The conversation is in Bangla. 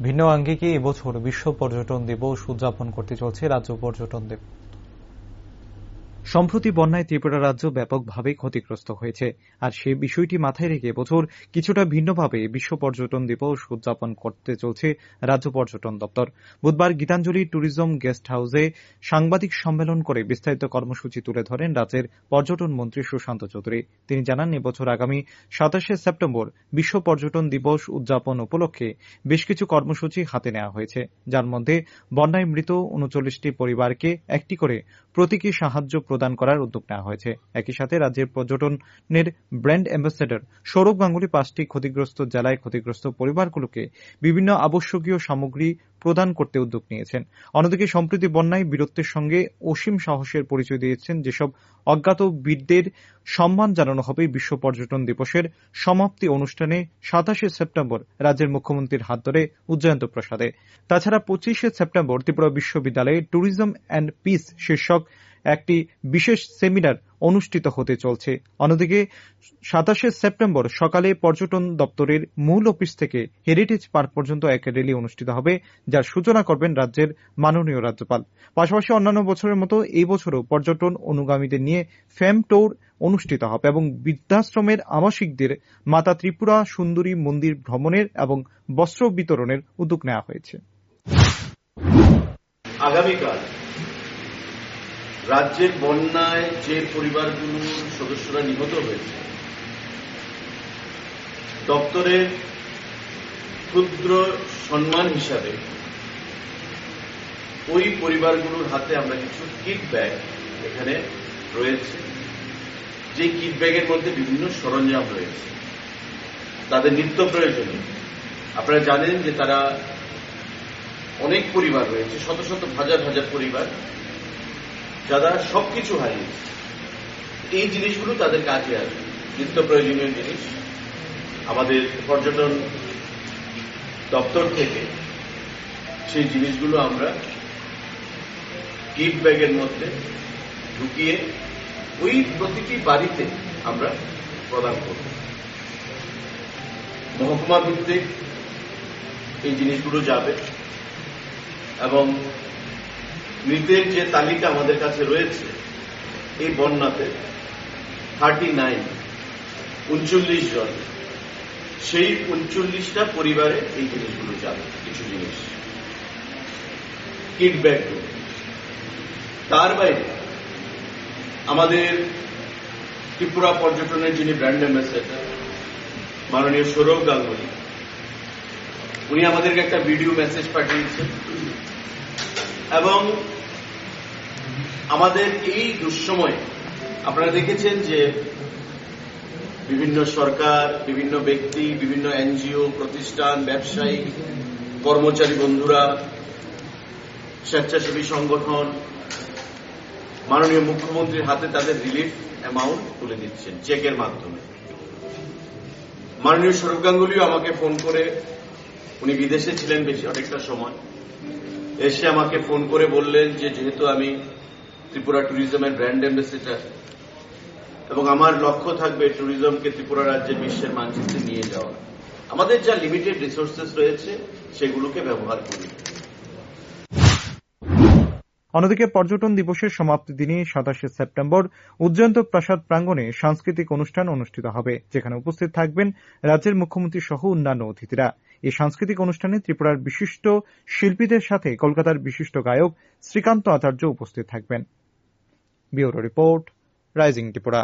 ভিন্ন আঙ্গিকে এবছর বিশ্ব পর্যটন দিবস উদযাপন করতে চলছে রাজ্য পর্যটন দিবস সম্প্রতি বন্যায় ত্রিপুরা রাজ্য ব্যাপকভাবে ক্ষতিগ্রস্ত হয়েছে। আর সে বিষয়টি মাথায় রেখে বছর কিছুটা ভিন্নভাবে বিশ্ব পর্যটন দিবস উদযাপন করতে চলছে রাজ্য পর্যটন দপ্তর। বুধবার গীতাঞ্জলি ট্যুরিজম গেস্ট হাউসে সাংবাদিক সম্মেলন করে বিস্তারিত কর্মসূচি তুলে ধরেন রাজ্যের পর্যটন মন্ত্রী সুশান্ত চৌধুরী। তিনি জানান, এবছর আগামী সাতাশে সেপ্টেম্বর বিশ্ব পর্যটন দিবস উদযাপন উপলক্ষে বেশ কিছু কর্মসূচি হাতে নেওয়া হয়েছে। যার মধ্যে বন্যায় মৃত উনচল্লিশটি পরিবারকে একটি করে প্রতীকী সাহায্য প্রদান করার উদ্যোগ নেওয়া হয়েছে। একই সাথে রাজ্যের পর্যটনের ব্র্যান্ড অ্যাম্বাসেডর সৌরভ গাঙ্গুলি পাঁচটি ক্ষতিগ্রস্ত জেলায় ক্ষতিগ্রস্ত পরিবারগুলোকে বিভিন্ন আবশ্যকীয় সামগ্রী প্রদান করতে উদ্যোগ নিয়েছেন। অন্যদিকে, সম্প্রতি বন্যায় বীরত্বের সঙ্গে অসীম সাহসের পরিচয় দিয়েছেন যেসব অজ্ঞাত বীরদের সম্মান জানানো হবে বিশ্ব পর্যটন দিবসের সমাপ্তি অনুষ্ঠানে সাতাশে সেপ্টেম্বর রাজ্যের মুখ্যমন্ত্রীর হাত ধরে উজ্জয়ন্ত প্রসাদে। তাছাড়া পঁচিশে সেপ্টেম্বর ত্রিপুরা বিশ্ববিদ্যালয়ে ট্যুরিজম অ্যান্ড পিস শীর্ষক একটি বিশেষ সেমিনার অনুষ্ঠিত হতে চলছে। অন্যদিকে, সাতাশে সেপ্টেম্বর সকালে পর্যটন দপ্তরের মূল অফিস থেকে হেরিটেজ পার্ক পর্যন্ত এক র্যালি অনুষ্ঠিত হবে, যার সূচনা করবেন রাজ্যের মাননীয় রাজ্যপাল। পাশাপাশি অন্যান্য বছরের মতো এই বছরও পর্যটন অনুগামীদের নিয়ে ফ্যাম ট্যুর অনুষ্ঠিত হবে এবং বৃদ্ধাশ্রমের আবাসিকদের মাতা ত্রিপুরা সুন্দরী মন্দির ভ্রমণের এবং বস্ত্র বিতরণের উদ্যোগ নেওয়া হয়েছে। আগামীকাল রাজ্যের বন্যায় যে পরিবারগুলোর সদস্যরা নিহত হয়েছে, দপ্তরের ক্ষুদ্র সম্মান হিসাবে ওই পরিবারগুলোর হাতে আমরা কিছু কিট ব্যাগ এখানে রয়েছে। যে কিট ব্যাগের মধ্যে বিভিন্ন সরঞ্জাম রয়েছে। তাদের নিত্য প্রয়োজনীয়। আপনারা জানেন যে তারা অনেক পরিবার রয়েছে, শত শত হাজার হাজার পরিবার। যারা সবকিছু হারিয়েছে এই জিনিসগুলো তাদের কাজে আসবে। নিত্য প্রয়োজনীয় জিনিস। আমাদের পর্যটন দপ্তর থেকে সেই জিনিসগুলো আমরা কিট ব্যাগের মধ্যে ঢুকিয়ে ওই প্রতিটি বাড়িতে আমরা প্রদান করব। মহকুমা ভিত্তিক এই জিনিসগুলো যাবে এবং মৃতের যে তালিকা আমাদের কাছে রয়েছে, এই বন্যাতে থার্টি নাইন উনচল্লিশ জন, সেই উনচল্লিশটা পরিবারে এই জিনিসগুলো যাবে, কিছু জিনিস। কিট তার বাইরে, আমাদের ত্রিপুরা পর্যটনের যিনি ব্র্যান্ড অ্যাম্বাসেডার মাননীয় সৌরভ গাঙ্গুলি, উনি আমাদেরকে একটা ভিডিও মেসেজ পাঠিয়েছেন। এবং আমাদের এই দুঃসময়ে আপনারা দেখেছেন যে বিভিন্ন সরকার, বিভিন্ন ব্যক্তি, বিভিন্ন এনজিও, প্রতিষ্ঠান, ব্যবসায়ী, কর্মচারী বন্ধুরা, স্বেচ্ছাসেবী সংগঠন, মাননীয় মুখ্যমন্ত্রীর হাতে তাদের রিলিফ অ্যামাউন্ট তুলে দিচ্ছেন, চেকের মাধ্যমে। মাননীয় সৌরভ গাঙ্গুলিও আমাকে ফোন করে, উনি বিদেশে ছিলেন বেশি অনেকটা সময়। এসে আমাকে ফোন করে বললেন যে যেহেতু আমি ত্রিপুরা ট্যুরিজমের ব্র্যান্ড অ্যাম্বাসেডার এবং আমার লক্ষ্য থাকবে ট্যুরিজমকে ত্রিপুরা রাজ্যের বিশ্বের মানচিত্রে নিয়ে যাওয়া, আমাদের যা লিমিটেড রিসোর্সেস রয়েছে সেগুলোকে ব্যবহার করি। অন্যদিকে পর্যটন দিবসের সমাপ্তি দিনে সাতাশে সেপ্টেম্বর উজ্জয়ন্ত প্রাসাদ প্রাঙ্গণে সাংস্কৃতিক অনুষ্ঠান অনুষ্ঠিত হবে, যেখানে উপস্থিত থাকবেন রাজ্যের মুখ্যমন্ত্রী সহ অন্যান্য অতিথিরা। এই সাংস্কৃতিক অনুষ্ঠানে ত্রিপুরার বিশিষ্ট শিল্পীদের সাথে কলকাতার বিশিষ্ট গায়ক শ্রীকান্ত আচার্য উপস্থিত থাকবেন। Bureau report, rising Tripura.